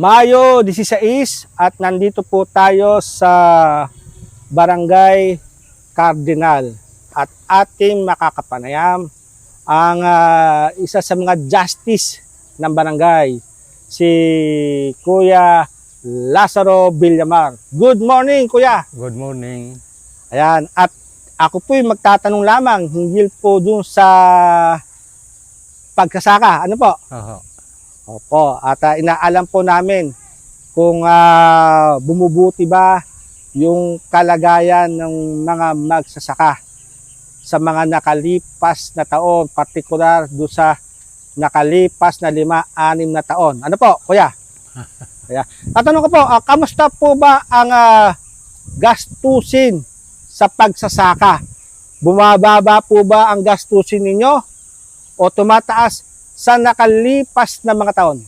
Mayo 16 at nandito po tayo sa Barangay Cardinal at ating makakapanayam ang ah, isa sa mga justice ng barangay, si Kuya Lazaro Villamar. Good morning, Kuya! Good morning. Ayan, at ako po'y magtatanong lamang hinggil po dun sa pagkasaka. Ano po? Aha. Opo, at ah, inaalam po namin kung ah, bumubuti ba yung kalagayan ng mga magsasaka sa mga nakalipas na taon, partikular do sa nakalipas na lima, anim na taon. Ano po, kuya? Kaya, tatanong ko po, ah, kamusta po ba ang ah, gastusin sa pagsasaka? Bumababa po ba ang gastusin ninyo o tumataas sa nakalipas na mga taon?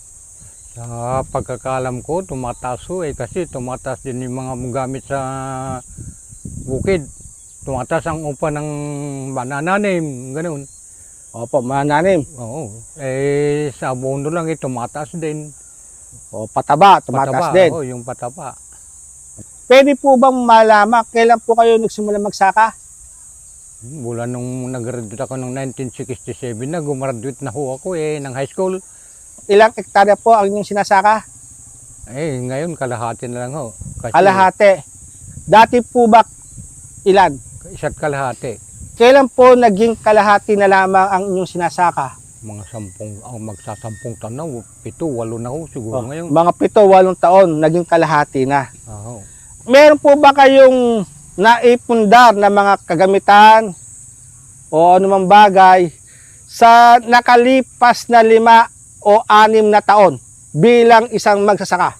Sa pagkakalam ko, tumataas ho eh kasi tumataas din yung mga gamit sa bukid. Tumataas ang upa ng banananim, ganun. Opo, mananim. Oo. Eh, sa abono lang eh, tumataas din. O pataba, tumataas Pataba, din. oo, yung pataba. Pwede po bang malaman kailan po kayo nagsimula magsaka? Mula nung nag-graduate ako ng 1967 na, gumraduate na ho ako eh, ng high school. Ilang ektarya po ang inyong sinasaka? Eh, ngayon kalahati na lang ho. Kasi Kalahati. Dati po ba ilan? Isa't kalahati. Kailan po naging kalahati na lamang ang inyong sinasaka? Mga sampung, ang magsasampung tanaw, pito, walo na ho siguro Oh, ngayon. mga pito, walong taon, naging kalahati na. Oo. Meron po ba kayong naipundar na mga kagamitan o anumang bagay sa nakalipas na lima o anim na taon bilang isang magsasaka?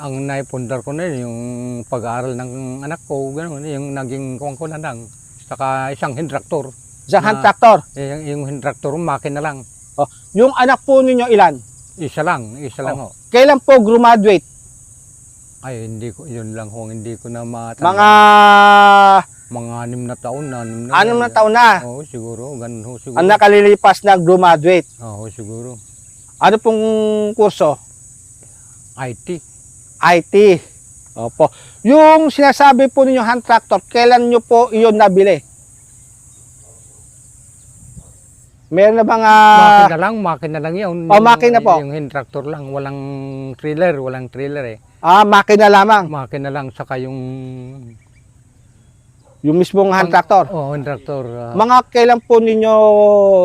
Ang naipundar ko na yun, yung pag-aaral ng anak ko, gano'n, yung naging kuwang ko na lang. Saka isang hindraktor. Isang Na- hand tractor. Eh, yung, yung hindraktor, makina lang. Yung anak po ninyo ilan? Isa lang, isa lang ho. Kailan po graduate? Ay, hindi ko, yun lang ho, hindi ko na matanda. Mga Mga anim na taon na. Anim na, anim na taon na Oo, siguro, ganun ho, siguro. ang nakalilipas na graduate. Oo, siguro. Ano pong kurso? IT. IT. Opo. Yung sinasabi po ninyo hand tractor, kailan nyo po iyon nabili? Meron na bang ah, makina lang, makina lang yun. Oh, makina po. Yung hindraktor lang, walang trailer, walang trailer eh. Ah, makina lamang? Makina lang, saka yung... Yung mismong hand tractor? Oo, hindraktor. ah, Mga kailan po ninyo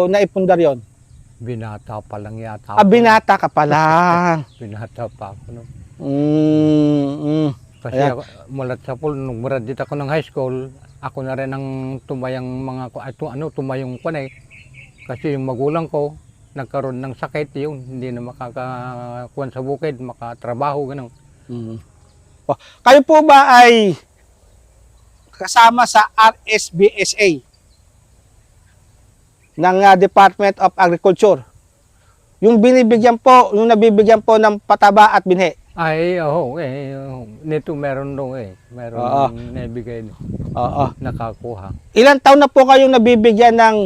naipundar yon? binata pa lang yata. Ah, binata ka pa lang. Binata pa ako. No? Mm, mm. Kasi Ayan. ako, mulat sa pool, nung graduate ako ng high school, ako na rin ang tumayang mga, tu- ano, tumayong ko na eh. Kasi yung magulang ko, nagkaroon ng sakit yun, hindi na makakakuan sa bukid, makatrabaho, gano'n. Mm. Oh, kayo po ba ay kasama sa RSBSA ng ah, Department of Agriculture? Yung binibigyan po, yung nabibigyan po ng pataba at binhi. Ay, oo, eh, oo. nito meron daw eh. Meron Oo. nabigay, Oo. nakakuha. Ilang taon na po kayong nabibigyan ng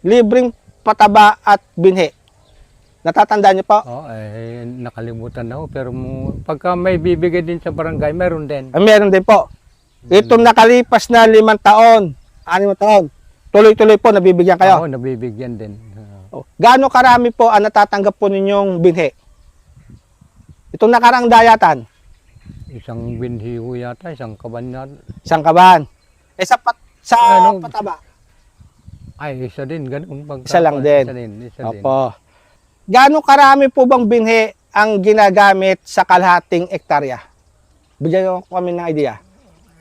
libreng pataba at binhi? Natatandaan niyo po? Oo, eh, nakalimutan na ho. Pero mo, pagka may bibigay din sa barangay, meron din. Ah, meron din po. Itong nakalipas na limang taon, anim na taon, tuloy-tuloy po nabibigyan kayo. Oo, nabibigyan din. Oh, Gaano karami po ang natatanggap po ninyong binhi? Itong nakarang dayatan, isang binhi ho yata, isang kabanyan. isang kaban. Eh sa, pat, sa Ano? pataba, Ay, isa din, ganun. Pagka, Isa lang din. Isa din, isa din. Gaano karami po bang binhi ang ginagamit sa kalahating ektarya? Bigyan kami ng idea.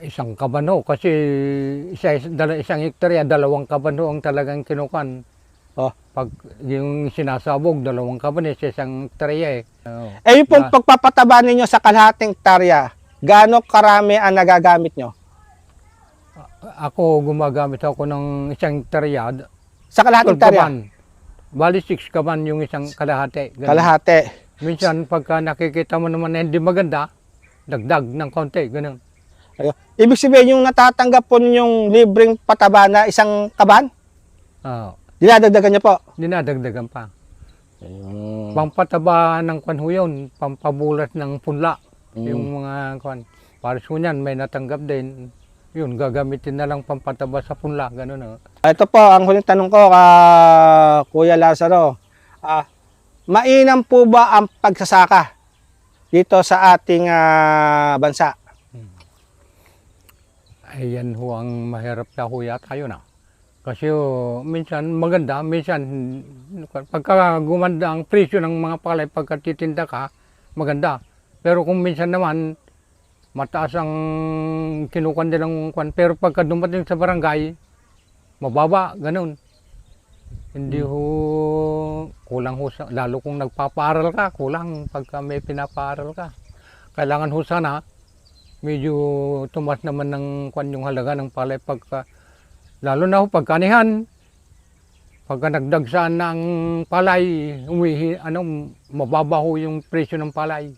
Isang kabano, kasi isa, dala, isang hektarya, dalawang kabano ang talagang kinukan. Oh. Pag yung sinasabog, dalawang kabano, sa isang hektarya eh. Oo. Eh yung pong Ah. pagpapataba ninyo sa kalahating ektarya, gaano karami ang nagagamit nyo? Ako, gumagamit ako ng isang hektarya, Sa kalahating 12 ektarya? kaban. Bali, 6 kaban yung isang kalahati. Ganun. Kalahati. Minsan, pagka nakikita mo naman na hindi maganda, dagdag ng konti, ganun. Ayun. Ibig sabihin, yung natatanggap po ninyong libreng pataba na isang kaban, Oo. dinadagdagan niyo po. dinadagdagan pa. Yung, Pampataba ng kwan ho yun, pampabulas ng punla. Mm. Yung mga kwan. Para sa may natanggap din. Yun, gagamitin na lang pampataba sa punla. Ganun oh. Ito po, ang huling tanong ko ka Kuya Lazaro. Ah, mainam po ba ang pagsasaka dito sa ating ah, bansa? Ayan ho ang mahirap na ho yata yun ah. Kasi oh, minsan maganda, minsan pagka gumanda ang presyo ng mga palay pagka titinda ka, maganda. Pero kung minsan naman mataas ang kinukuha ng kwan, pero pagka dumating sa barangay, mababa, ganun. Hindi ho, kulang ho, lalo kung nagpapaaral ka, kulang pagka may pinapaaral ka. Kailangan ho sana, medyo tumas naman ng kwan yung halaga ng palay pagka lalo na ho pagkanihan pagka nagdagsaan na ang palay umihi ano mababa ho yung presyo ng palay